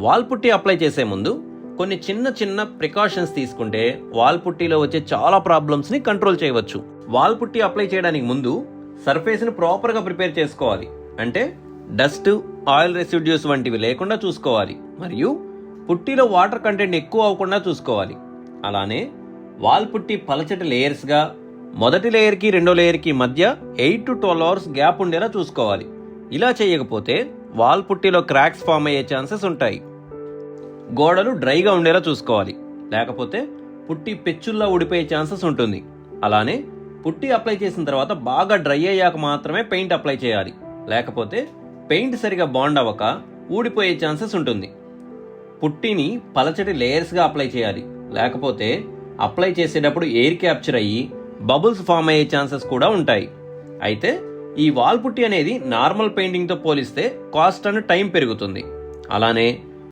Wall పుట్టి apply చేసే ముందు కొన్ని చిన్న చిన్న ప్రికాషన్స్ తీసుకుంటే వాల్ పుట్టిలో వచ్చే చాలా ప్రాబ్లమ్స్ని కంట్రోల్ చేయవచ్చు. వాల్ పుట్టి అప్లై చేయడానికి ముందు సర్ఫేస్ని ప్రాపర్గా ప్రిపేర్ చేసుకోవాలి. అంటే డస్ట్ ఆయిల్ రెసిడ్యూస్ వంటివి లేకుండా చూసుకోవాలి. మరియు పుట్టిలో వాటర్ కంటెంట్ ఎక్కువ అవ్వకుండా చూసుకోవాలి. అలానే వాల్ పుట్టి పలచటి లేయర్స్గా మొదటి లేయర్కి రెండో లేయర్కి మధ్య eight to twelve hours gap ఉండేలా చూసుకోవాలి. ఇలా చేయకపోతే వాల్ పుట్టిలో క్రాక్స్ ఫామ్ అయ్యే ఛాన్సెస్ ఉంటాయి. గోడలు డ్రైగా ఉండేలా చూసుకోవాలి. లేకపోతే పుట్టి పెచ్చుల్లా ఊడిపోయే ఛాన్సెస్ ఉంటుంది. అలానే పుట్టి అప్లై చేసిన తర్వాత బాగా డ్రై అయ్యాక మాత్రమే పెయింట్ అప్లై చేయాలి. లేకపోతే పెయింట్ సరిగా బాండ్ అవ్వక ఊడిపోయే ఛాన్సెస్ ఉంటుంది. పుట్టిని పలచటి లేయర్స్గా అప్లై చేయాలి. లేకపోతే అప్లై చేసేటప్పుడు ఎయిర్ క్యాప్చర్ అయ్యి బబుల్స్ ఫామ్ అయ్యే ఛాన్సెస్ కూడా ఉంటాయి. అయితే ఈ వాల్ పుట్టి అనేది నార్మల్ పెయింటింగ్తో పోలిస్తే కాస్ట్ అండ్ టైం పెరుగుతుంది. అలానే